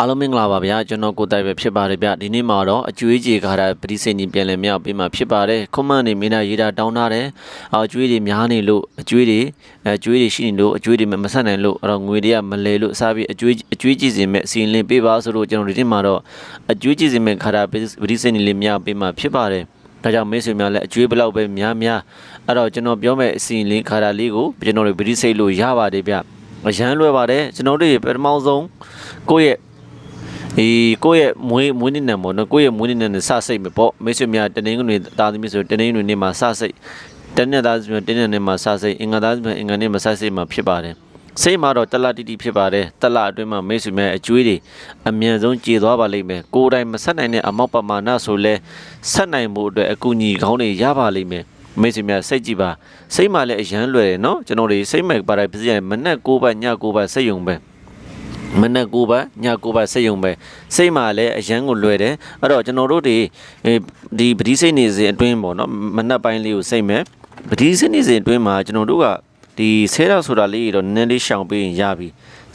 အားလုံးမင်္ဂလာပါဗျာကျွန်တော်ကိုတိုင်ပဲဖြစ်ပါတယ်ဗျဒီနေ့မှာတော့အကျွေးကြေခါတာပရိစိတ်ကြီးပြန်လည်မြောက်ပေးမှာဖြစ်ပါတယ်ခွန်မနေမင်းသားရေးတာတောင်းထားတယ်အကျွေးတွေများနေလို့အကျွေးတွေအကျွေးတွေရှိနေလို့အကျွေးတွေမဆက်နိုင်လို့အဲ့တော့ငွေတွေကမလဲလို့စားပြီးအကျွေးအကျွေးကြည့်စင်မဲ့အစီအလင်ပေးပါဆိုတော့ကျွန်တော်ဒီနေ့မှာတော့အကျွေးကြည့်စင်မဲ့ခါတာပရိစိတ်ကြီးလေးမြောက်ပေးမှာဖြစ်ပါတယ်ဒါကြောင့်မိတ်ဆွေများလည်းအကျွေးဘလောက်ပဲများများအဲ့တော့ကျွန်တော်ပြောမဲ့အစီအလင်ခါတာလေးကိုကျွန်တော်တို့ပရိစိတ်လို့ရပါတယ်ဗျအရန်လွယ်ပါတယ်ကျွန်တော်တို့ပထမဆုံးကိုယ့်ရဲ့ ဒီကိုယ့်ရဲ့မွေးမွေးနေ့နဲ့ပေါ့နော်ကိုယ့်ရဲ့မွေးနေ့နဲ့စစိတ်ပဲပေါ့မိတ်ဆွေများတနင်္ဂနွေသားသမီးဆိုတနင်္ဂနွေနေ့မှာစစိတ်တနင်္လာသားသမီးတနင်္လာနေ့မှာစစိတ်အင်္ဂါသားသမီးအင်္ဂါနေ့မှာစစိတ်မှာဖြစ်ပါတယ်စိတ်မှာတော့တလတိတိဖြစ်ပါတယ်တလအတွင်းမှာမိတ်ဆွေများအကျွေးတွေအမြန်ဆုံးကြေသွားပါလိမ့်မယ်ကိုယ်တိုင်မဆက်နိုင်တဲ့အမောက်ပမာဏဆိုလဲဆက်နိုင်မှုအတွက်အကူအညီကောင်းတွေရပါလိမ့်မယ်မိတ်ဆွေများစိတ်ကြည့်ပါစိတ်မှလည်းအရန်လွယ်တယ်နော်ကျွန်တော်တွေစိတ်မဲ့ပါတိုင်းပြည့်ရမနဲ့9ဘတ်ည9ဘတ်စိတ်ယုံပဲ မနက်9ဘတ်ည9ဘတ်စိတ်ယုံပဲစိတ်မှာလည်းအရန်ကိုလွယ်တယ်အဲ့တော့ကျွန်တော်တို့ဒီဒီပတိစိတ်နေစဉ်အတွင်းပေါ့နော်မနက်ပိုင်းလေးကိုစိတ်မဲ့ပတိစိတ်နေစဉ်အတွင်းမှာကျွန်တော်တို့ကဒီဆဲရောက်ဆိုတာလေးတော့နည်းနည်းလေးရှောင်ပေးရင်ရပြီ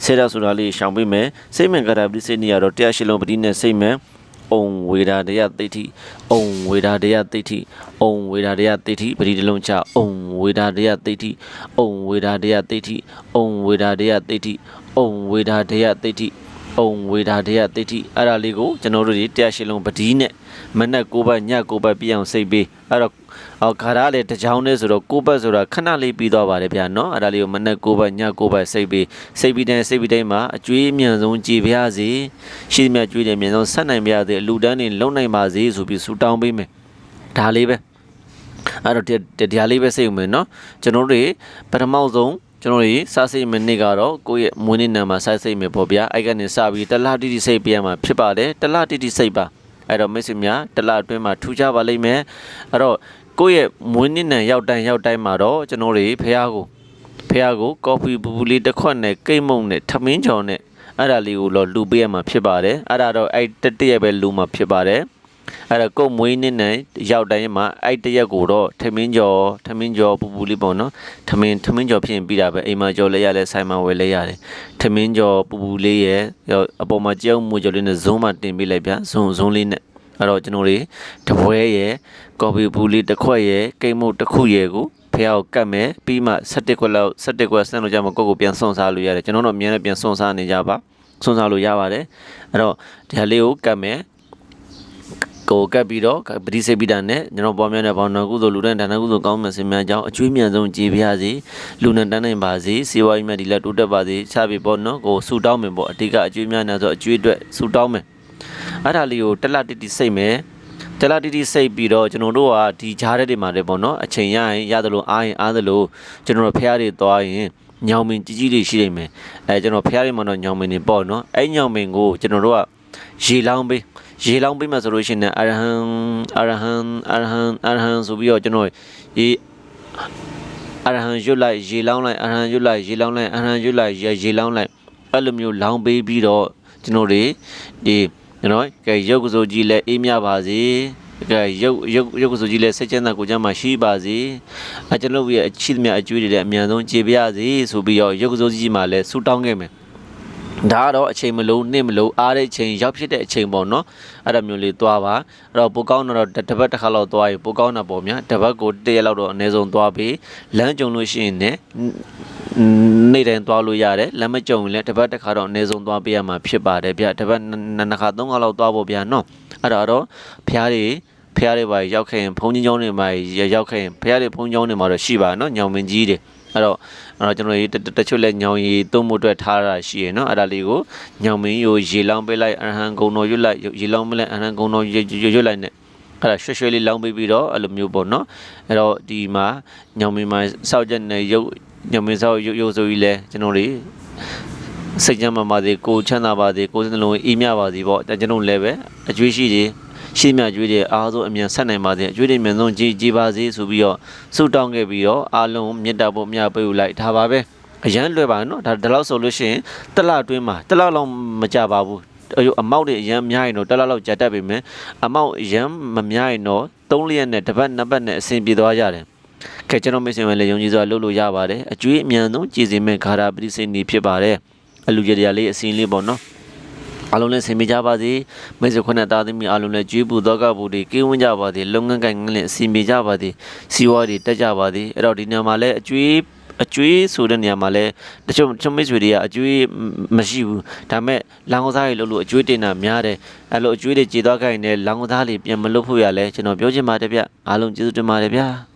ဆဲရောက်ဆိုတာလေးရှောင်ပေးမယ်စိတ်မဲ့ကတာပတိစိတ်နေရတော့တရားရှိလုံးပတိနဲ့စိတ်မဲ့အုံဝေဒာတရားသိတိအုံဝေဒာတရားသိတိအုံဝေဒာတရားသိတိပတိတစ်လုံးချအုံဝေဒာတရားသိတိအုံဝေဒာတရားသိတိအုံဝေဒာတရားသိတိ အုံဝေဒာတရားသိတိအုံဝေဒာတရားသိတိအဲ့ဒါလေးကိုကျွန်တော်တို့ဒီတရားရှိလုံးပတိနဲ့မနက်9ဘတ်ည9ဘတ်ပြည့်အောင်စိတ်ပေးအဲ့တော့အော်ခါရလေတကြောင်နဲ့ဆိုတော့9ဘတ်ဆိုတာခဏလေးပြီးသွားပါတယ်ဗျာနော်အဲ့ဒါလေးကိုမနက်9ဘတ်ည9ဘတ်စိတ်ပေးစိတ်ပြီးတိုင်းစိတ်ပြီးတိုင်းမှာအကျွေးအမြန်ဆုံးကြည်ပါရစေရှိသမျှကျွေးတယ်အမြန်ဆုံးဆက်နိုင်ပါရစေအလူတန်းနေလုံနိုင်ပါစေဆိုပြီးဆုတောင်းပေးမယ်ဒါလေးပဲအဲ့တော့တရားလေးပဲစိတ်ဝင်မယ်နော်ကျွန်တော်တို့ပထမဆုံး ကျွန်တော်တို့စားစိတ်မနေ့ကတော့ကိုယ့်ရဲ့မွေးနေ့နံမှာစားစိတ်မယ်ပေါ့ဗျာအဲ့ကနေစပြီးတလားတိတိစိတ်ပြန်မှာဖြစ်ပါတယ်တလားတိတိစိတ်ပါအဲ့တော့မိတ်ဆွေများတလားအတွင်းမှာထူကြပါလိမ့်မယ်အဲ့တော့ကိုယ့်ရဲ့မွေးနေ့နံရောက်တိုင်းရောက်တိုင်းမှာတော့ကျွန်တော်တို့ဖះကိုဖះကိုကော်ဖီပူပူလေးတစ်ခွက်နဲ့ကိတ်မုံနဲ့ထမင်းချော်နဲ့အဲ့ဒါလေးကိုတော့လူပေးရမှာဖြစ်ပါတယ်အဲ့ဒါတော့အဲ့တတရက်ပဲလူမှာဖြစ်ပါတယ် အဲ့ဒါကိုယ်မွေးနေ့နဲ့ရောက်တိုင်းမှာအဲ့တရက်ကိုတော့ထမင်းကြော်ထမင်းကြော်ပူပူလေးပေါ့နော်ထမင်းထမင်းကြော်ဖြစ်ရင်ပြီးတာပဲအိမ်မှာကြော်လဲရလဲဆိုင်မှာဝယ်လဲရတယ်ထမင်းကြော်ပူပူလေးရဲ့အပေါ်မှာကြောက်မှုကြော်လေးနဲ့ဇုံးမှာတင်ပေးလိုက်ဗျဇုံဇုံလေးနဲ့အဲ့တော့ကျွန်တော်တွေတပွဲရဲ့ကော်ဖီပူလေးတစ်ခွက်ရဲ့ကိတ်မုတ်တစ်ခုရဲ့ကိုဖះကိုကတ်မယ်ပြီးမှ17ခွက်လောက်17ခွက်ဆန်းလို့ကြမှာကိုယ့်ကိုပြန်ဆွန့်စားလို့ရတယ်ကျွန်တော်တို့အများနဲ့ပြန်ဆွန့်စားနေကြပါဆွန့်စားလို့ရပါတယ်အဲ့တော့ဒီဟာလေးကိုကတ်မယ် ကိုကပ်ပြီးတော့ပတိစေပိတာနဲ့ကျွန်တော်ပေါ်များတဲ့ဘောင်တော်ကုသိုလ်လူတဲ့ဒါနကုသိုလ်ကောင်းမဲ့စင်များကြောင်းအကျွေးမြန်ဆုံးကြည်ပြရစီလူနဲ့တန်းနိုင်ပါစေစေဝါကြီးမြတ်ဒီလက်တိုးတက်ပါစေချပြီပေါ့နော်ကိုဆူတောင်းမယ်ပေါ့အတိကအကျွေးများနေဆိုအကျွေးအတွက်ဆူတောင်းမယ်အဲ့ဒါလေးကိုတက်လက်တိတိစိတ်မယ်တလာတီတီစိတ်ပြီးတော့ကျွန်တော်တို့ကဒီဂျားတဲ့တွေမှာလည်းပေါ့နော်အချိန်ရရင်ရသလိုအားရင်အားသလိုကျွန်တော်တို့ဖះတွေသွားရင်ညောင်မင်ကြီးကြီးတွေရှိနေမယ်အဲကျွန်တော်ဖះတွေမှာတော့ညောင်မင်တွေပေါ့နော်အဲညောင်မင်ကိုကျွန်တော်တို့က ရေလောင်းပေးရေလောင်းပေးမှဆိုလို့ရှိရင်အရဟံအရဟံအရဟံအရဟံဆိုပြီးတော့ကျွန်တော်ရေအရဟံရွတ်လိုက်ရေလောင်းလိုက်အရဟံရွတ်လိုက်ရေလောင်းလိုက်အရဟံရွတ်လိုက်ရေရေလောင်းလိုက်အဲ့လိုမျိုးလောင်းပေးပြီးတော့ကျွန်တော်တွေဒီကျွန်တော်ကဲရုပ်ကစိုးကြီးလည်းအေးမြပါစေကဲရုပ်ရုပ်ရုပ်ကစိုးကြီးလည်းစိတ်ချမ်းသာကိုယ်ချမ်းသာရှိပါစေအကျွန်ုပ်ရဲ့အချစ်မြအကျွေးတွေလည်းအမြန်ဆုံးကျေပြရစေဆိုပြီးတော့ရုပ်ကစိုးကြီးမှလည်းဆူတောင်းခဲ့မယ် ဒါကတော့အချိန်မလုံးနှစ်မလုံးအားတဲ့ချိန်ရောက်ဖြစ်တဲ့အချိန်ပေါ့နော်အဲ့ဒါမျိုးလေးသွားပါအဲ့တော့ပိုကောင်းတော့တစ်ပတ်တစ်ခါလောက်သွားရင်ပိုကောင်းတာပေါ့ဗျာတစ်ပတ်ကိုတစ်ရက်လောက်တော့အနည်းဆုံးသွားပြီးလမ်းကြုံလို့ရှိရင်လည်းနေ့တိုင်းသွားလို့ရတယ်လမ်းမကြုံရင်လည်းတစ်ပတ်တစ်ခါတော့အနည်းဆုံးသွားပေးရမှာဖြစ်ပါတယ်ဗျတစ်ပတ်နှစ်ခါသုံးခါလောက်သွားဖို့ဗျာနော်အဲ့ဒါတော့ဖျားတွေဖះတွေပါရောက်ခဲ့ရင်ဘုံကြီးကျောင်းတွေမှာရောက်ခဲ့ရင်ဖះတွေဘုံကျောင်းတွေမှာတော့ရှိပါနော်ညောင်မင်းကြီးတွေ အဲ့တော့အဲ့တော့ကျွန်တော်တချို့လဲညောင်ရီသုံးမှုအတွက်ထားတာရှိရနော်အဲ့ဒါလေးကိုညောင်မင်းကိုရေလောင်းပေးလိုက်အဟံဂုံတော်ရွတ်လိုက်ရေလောင်းပေးလိုက်အဟံဂုံတော်ရွတ်ရွတ်လိုက်နဲ့အဲ့ဒါရွှွှွှလေးလောင်းပေးပြီးတော့အဲ့လိုမျိုးပေါ့နော်အဲ့တော့ဒီမှာညောင်မင်းမှာစောက်ချက်နဲ့ရုပ်ညောင်မင်းစောက်ရုပ်ရုပ်ဆိုကြီးလဲကျွန်တော်တို့စိတ်ချမ်းသာပါစေကိုချမ်းသာပါစေကိုယ်စလုံးအေးမြပါစေပေါ့ဒါကျွန်တော်လည်းပဲအကျွေးရှိတယ် ရှေ့မြကျွေးတဲ့အားဆုံးအမြန်ဆက်နိုင်ပါစေအကျွေးတွေအမြန်ဆုံးကြည်ကြည်ပါစေဆိုပြီးတော့ဆုတောင်းခဲ့ပြီးတော့အားလုံးမေတ္တာပို့မြတ်ပေးလိုက်ဒါပါပဲအရန်လွယ်ပါနော်ဒါဒီလောက်ဆိုလို့ရှိရင်တလအတွင်းမှာတလလောက်မကြပါဘူးအမောက်တွေအရန်များရင်တော့တလလောက်ကြာတတ်ပြီမယ်အမောက်အရန်မများရင်တော့၃လျက်နဲ့တစ်ပတ်နှစ်ပတ်နဲ့အဆင်ပြေသွားကြတယ်ခဲကျွန်တော်မိတ်ဆွေတွေလည်းယုံကြည်စွာလုပ်လို့ရပါတယ်အကျွေးအမြန်ဆုံးကြည်စင်မဲ့ဂါရာပရိစိတ်နေဖြစ်ပါတယ်အလူကြရာလေးအစင်းလေးပေါ့နော် အားလုံးလည်းဆင်ပြေကြပါစေမိတ်ဆွေခွနဲ့သားသမီးအားလုံးလည်းကြွေးပူသောကပူတွေကင်းဝန်းကြပါစေလုပ်ငန်းကိုင်ငန်းလည်းအဆင်ပြေကြပါစေစီးပွားတွေတက်ကြပါစေအဲ့တော့ဒီနေရာမှာလည်းအကျွေးအကျွေးဆိုတဲ့နေရာမှာလဲတချို့တချို့မိတ်ဆွေတွေကအကျွေးမရှိဘူးဒါပေမဲ့လောင်ကစားတွေလို့လို့အကျွေးတင်တာများတယ်အဲ့လိုအကျွေးတွေကြေသွားခိုင်းနေလောင်ကစားတွေပြန်မလုပ်ဖို့ရလဲကျွန်တော်ပြောချင်ပါတယ်ဗျအားလုံးကျေးဇူးတင်ပါတယ်ဗျာ